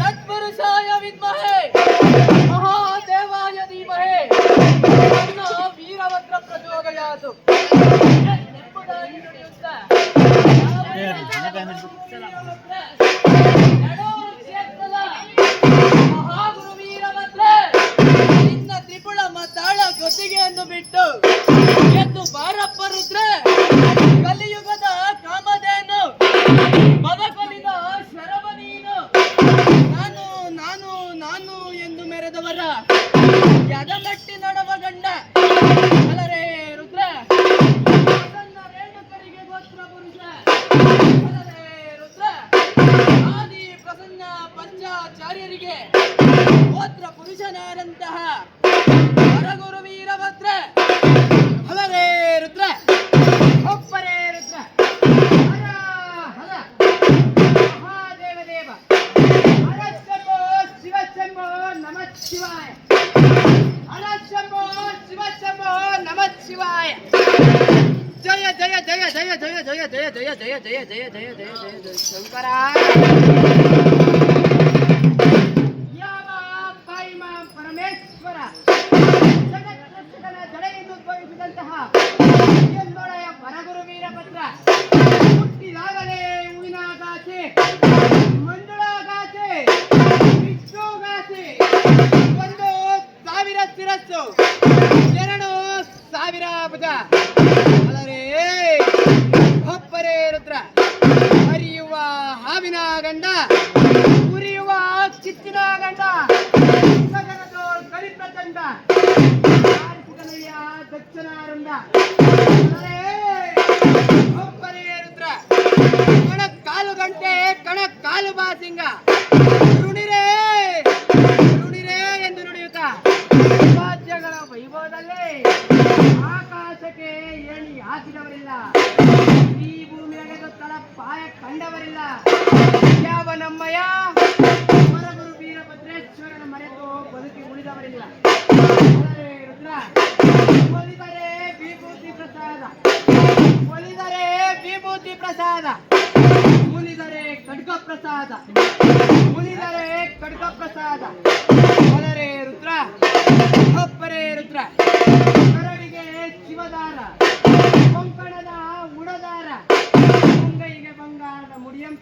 तत्पुरुषाय विद्महे ಹಾವಿನ ಗಂಡ. ಉರಿಯುವ ಚಿತ್ತಿನ ಗಂಡ. ಕಲಿತ ಗಂಡ ದಕ್ಷಿಣ ರುಂಡ ಕಣ ಕಾಲು ಗಂಟೆ, ಕಣ ಕಾಲು ಬಾಸಿಂಗ. ಋಣಿರೇ ಋಣಿರೇ ಎಂದು ನುಡಿಯುತ್ತ. ವೈಭವದಲ್ಲಿ ಆಕಾಶಕ್ಕೆ ಏಣಿ ಹಾಕಿದವರಿಲ್ಲ. ಸಹಾಯ ಕಂಡವರಿಲ್ಲ. ಯಾವ ನಮ್ಮಯ ಕುಮಾರಗುರು ವೀರಭದ್ರೇಶ್ವರನ ಮರೆತು ಬದುಕಿ ಉಳಿದವರಿಲ್ಲ. ರುದ್ರ, ಒಲಿದರೆ ವಿಭೂತಿ ಪ್ರಸಾದ. ಒಲಿದರೆ ವಿಭೂತಿ ಪ್ರಸಾದ. ಮುನಿದರೆ ಖಡ್ಗ ಪ್ರಸಾದ. ಮುನಿದರೆ ಖಡ್ಗ ಪ್ರಸಾದ. ಒಲರೆ ರುದ್ರ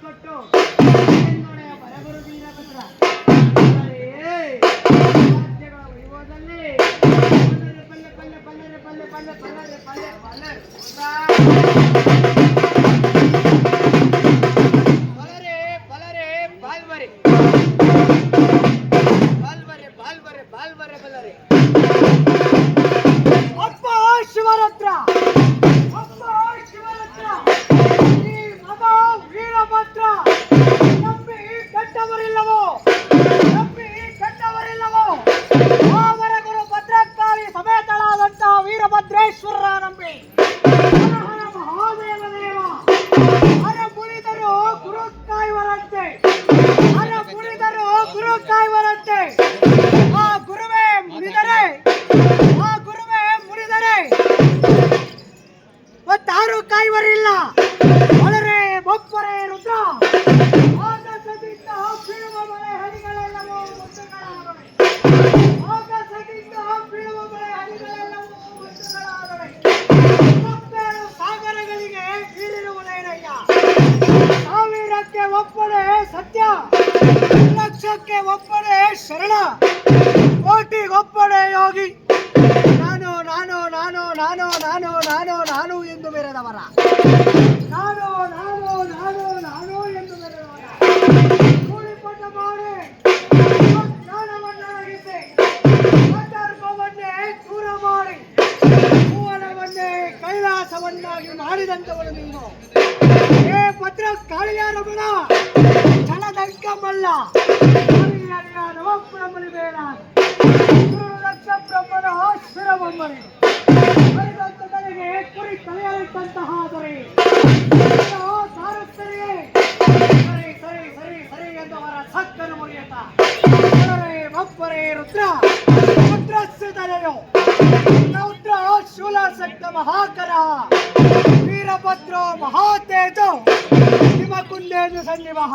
¡Cuidado! ಸತ್ಯ. ಲಕ್ಷಕ್ಕೆ ಒಬ್ಬನೇ ಶರಣ. ಕೋಟಿಗೊಬ್ಬನೇ ಯೋಗಿ. ನಾನು ನಾನು ನಾನು ನಾನು ನಾನು ನಾನು ನಾನು ಎಂದು ಬೇರೆದವರ ನಾನು ನಾನು ನಾನು ನಾನು ಎಂದು ಬೇರೆದವರ ಕೂಡಿಕೊಂಡ ಮಾಡಿ. ಮಾಡಿ. ಕೈಲಾಸವನ್ನಾಗಿ ಮಾಡಿದಂಥವನು ನೀನು. ಏ ಪತ್ರ ಕಾಳಿಯ ರಮಣ ಅಂಕಮಲ್ಲ ಬ್ರಹ್ಮನಿ ಬೇಡ. ಲಕ್ಷ ಬ್ರಹ್ಮನ ಆಶ್ವರ ಬೊಮ್ಮನೆ ಹರಿದಂತನಿಗೆ ಕುರಿ ತಲೆಯಂತಹ ದೊರೆ. ಸಾರುತ್ತನೆಯೇ ಸರಿ ಸರಿ ಸರಿ ಸರಿ ಎಂದು ಅವರ ಸಕ್ಕನ್ನು ಮುರಿಯತ ಒಬ್ಬರೇ ರುದ್ರ. ರುದ್ರಸ್ಯ ತಲೆಯೋ. ರೌದ್ರ ಶೂಲ ಸಕ್ತ ಮಹಾಕರ ವೀರಭದ್ರೋ ಮಹಾತೇಜ. ಹಿಮಕುಂದೇಜು ಸನ್ನಿವಹ.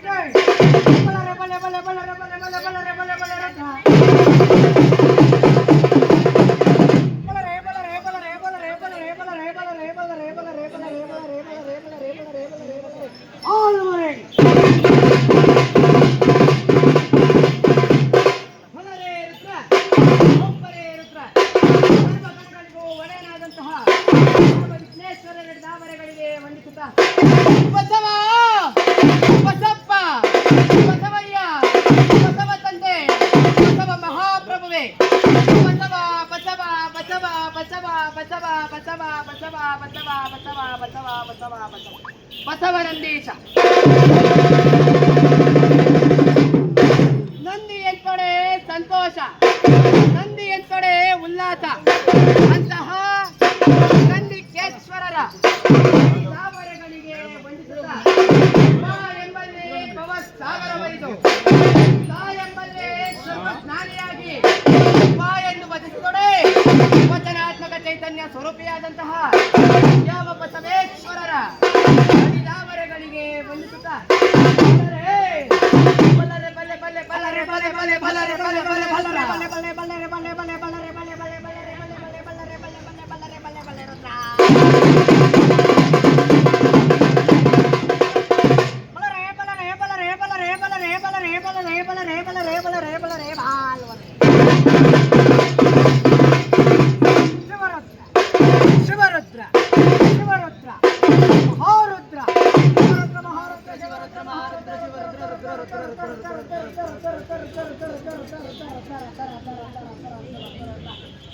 ಬಸವ ನಂದೀಶ ನಂದಿ ಎಂತೊಡೆ ಸಂತೋಷ ನಂದಿ ಎಂತೊಡೆ ಉಲ್ಲಾಸ ಅಂತಹ ನಂದಿಕೇಶ್ವರರ ಆರೋಪಿಯಾದಂತಹ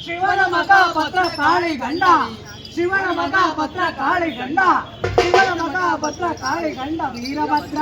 ಶಿವನ ಮಗ ಪತ್ರ ಕಾಳಿ ಗಂಡ. ಶಿವನ ಮಗ ಪತ್ರ ಕಾಳಿ ಗಂಡ. ಶಿವನ ಮಗ ಪತ್ರ ಕಾಳಿ ಗಂಡ ವೀರಭದ್ರ.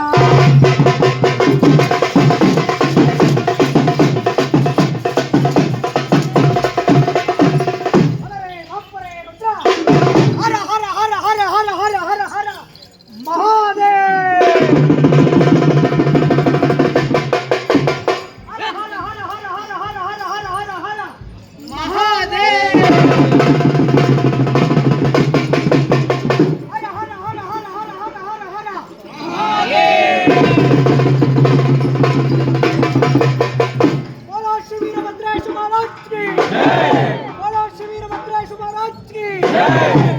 महाराज की महाराज से वीरभद्राय महाराज की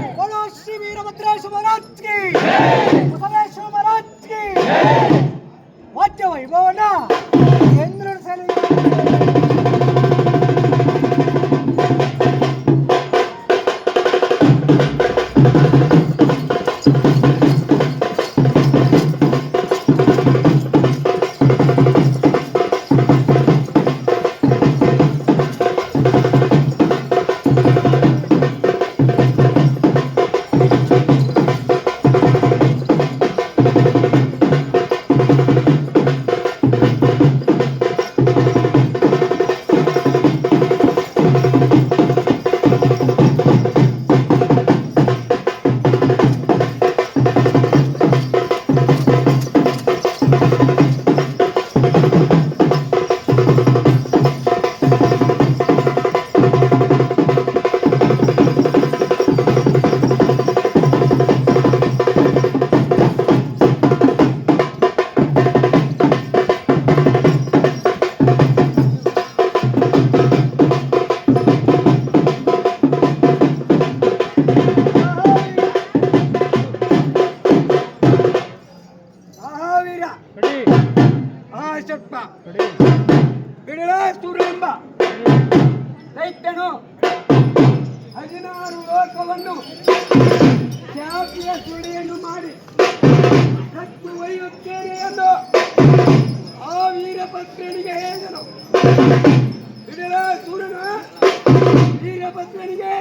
ವೀರಭದ್ರನಿಗೆ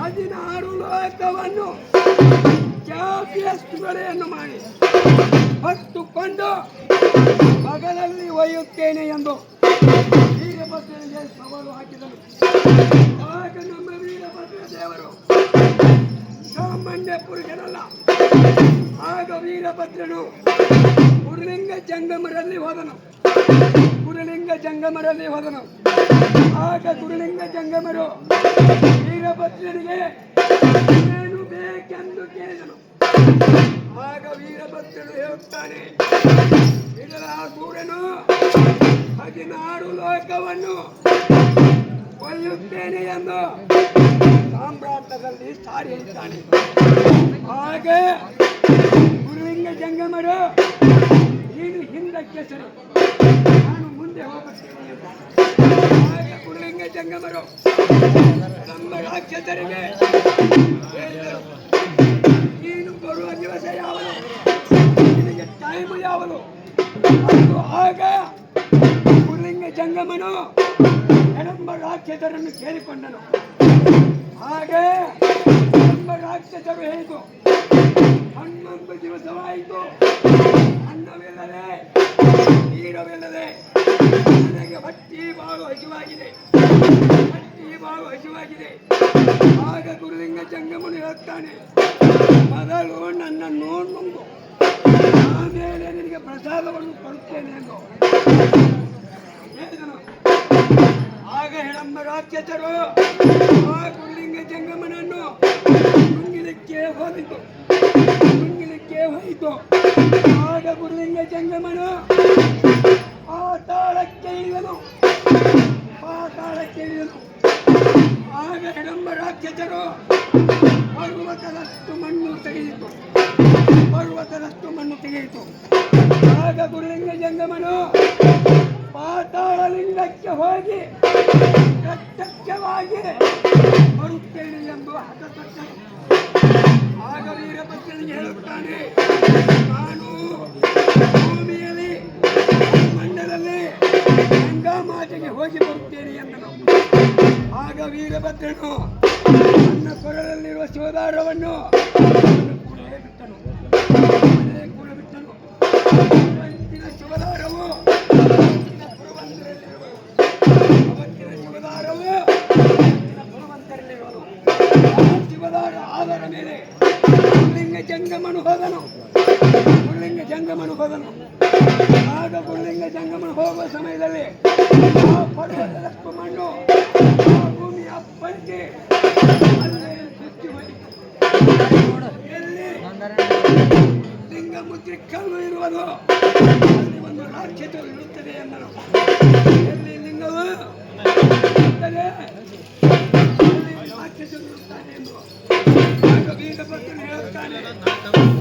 ಹದಿನಾರು ಲೋಕವನ್ನು ಖ್ಯಾತಿಯ ಸುಳೆಯನ್ನು ಮಾಡಿ ಹೊತ್ತುಕೊಂಡು ಮಗನಲ್ಲಿ ಒಯ್ಯುತ್ತೇನೆ ಎಂದು ವೀರಭದ್ರನಿಗೆ ಸವಾಲು ಹಾಕಿದನು. ಆಗ ನಮ್ಮ ವೀರಭದ್ರ ದೇವರು ಸಾಮಾನ್ಯ ಪುರುಷನಲ್ಲ. ಆಗ ವೀರಭದ್ರನು ಕುರುಲಿಂಗ ಜಂಗಮರಲ್ಲಿ ಹೋದನು. ಕುರುಲಿಂಗ ಜಂಗಮರಲ್ಲಿ ಹೋದನು. ಆಗ ಗುರುಲಿಂಗ ಜಂಗಮರು ವೀರಭದ್ರನಿಗೆ ಏನು ಬೇಕೆಂದು ಕೇಳಿದನು. ಆಗ ವೀರಭದ್ರನು ಹೇಳುತ್ತಾನೆ ಇದರ ಸೂರ್ಯನು ಹದಿನಾರು ಲೋಕವನ್ನು ಕೊಲ್ಲುತ್ತೇನೆ ಎಂದು ಸಾಮ್ರಾಟದಲ್ಲಿ ಸಾರಿ ಹೇಳ್ತಾನೆ. ಹಾಗೆ ಗುರುಲಿಂಗ ಜಂಗಮರು ನೀನು ಹಿಂದಕ್ಕೆ ಸರಿ. ಗುರುಲಿಂಗ ಜಂಗಮರು ನಮ್ಮ ರಾಕ್ಷಸರಿಗೆ ನೀನು ಬರುವ ದಿವಸ ಯಾವನು ನಿನಗೆ ಟೈಮ್ ಯಾವನು ಅದು ಆಗ ಗುರುಲಿಂಗ ಜಂಗಮನು ನಮ್ಮ ರಾಕ್ಷಸರನ್ನು ಕೇಳಿಕೊಂಡನು ಹಾಗೆ ನಮ್ಮ ರಾಕ್ಷಸರು ಹೇಳಿತು ಹನ್ನೊಂದು ದಿವಸವಾಯಿತು ಅನ್ನವಿಲ್ಲದೆ ನೀರವಿಲ್ಲದೆ. ನನಗೆ ಬಟ್ಟಿ ಬಾಳು ಹಸಿವಾಗಿದೆ. ಬಟ್ಟಿ ಬಾಳು ಹಸಿವಾಗಿದೆ. ಆಗ ಗುರುಲಿಂಗ ಜಂಗಮನು ಹೇಳುತ್ತಾನೆ, ಮೊದಲು ನನ್ನನ್ನು ನುಂಗು. ಆಮೇಲೆ ನಿನಗೆ ಪ್ರಸಾದವನ್ನು ಕೊಡುತ್ತೇನೆ ಎಂದು ಹೇಳಿದನು. ಆಗ ಹೆಣಮ್ಮ ರಾಕ್ಷಸರು, ಆ ಗುರುಲಿಂಗ ಜಂಗಮನನ್ನು ನುಂಗಿಲಿಕ್ಕೆ ಹೋದಿತು. ನುಂಗಿಲಿಕ್ಕೆ ಹೋಯಿತು. ಆಗ ಗುರುಲಿಂಗ ಜಂಗಮನು ಪಾತಾಳಕ್ಕೆ ಇಳಿದನು. ಪಾತಾಳಕ್ಕೆ ಇಳಿದನು. ಆಗ ಹೆಡಂಬ ರಾಕ್ಷಸರು ಪರ್ವತದಷ್ಟು ಮಣ್ಣು ತೆಗೆಯಿತು. ಪರ್ವತದಷ್ಟು ಮಣ್ಣು ತೆಗೆಯಿತು. ಆಗ ಗುರುಲಿಂಗ ಜಂಗಮನು ಪಾತಾಳಲಿಂಗಕ್ಕೆ ಹೋಗಿ ಪ್ರತ್ಯಕ್ಷವಾಗಿ ಬರುತ್ತೇನೆ ಎಂದು ಹಠತಟ್ಟನು ಆಗ ವೀರಭದ್ರನಿಗೆ ಹೇಳುತ್ತಾನೆ ನಾನು ಭೂಮಿಯಲ್ಲಿ ಮಂಡಲದಲ್ಲಿ ಗಂಗಾ ಮಾತೆಗೆ ಹೋಗಿ ಬರುತ್ತೇನೆ ಎಂದನು ಆಗ ವೀರಭದ್ರನು ನನ್ನ ಕೊರಳಲ್ಲಿರುವ ಶಿವದಾರವನ್ನು ಕೂಡಲೇ ಬಿಟ್ಟನು ಬಿಟ್ಟನು ಅವತ್ತಿನ ಶಿವದಾರವು ಅವತ್ತಿನ ಶಿವದಾರವು ಆ ಆಧಾರ ಮೇಲೆ ಗುರುಲಿಂಗ ಜಂಗಮನು ಹೋದನು ಗುರುಲಿಂಗ ಜಂಗಮನು ಹೋದನು ಆಗ ಗುರುಲಿಂಗ ಜಂಗಮನು ಹೋಗುವ ಸಮಯದಲ್ಲಿ ಆ ಪರ್ವತದಷ್ಟು ಮಣ್ಣು ಆ ಭೂಮಿಯ ಪಂಚೆ ಅಲ್ಲೇ ಸುತ್ತಿ ಹೋಯಿತು. ಲಿಂಗ ಮುದ್ರೆ ಕಲ್ಲು ಇರುವುದು. ಅಲ್ಲಿ ಒಂದು ರಾಕ್ಷಸರು ಇರುತ್ತದೆ ಎಂದನು. ಎಲ್ಲಿ ಲಿಂಗವು? ರಾಕ್ಷಸರು ಇರುತ್ತಾರೆ ಎಂದು ಆಗ ಭಕ್ತನು ಹೇಳುತ್ತಾನೆ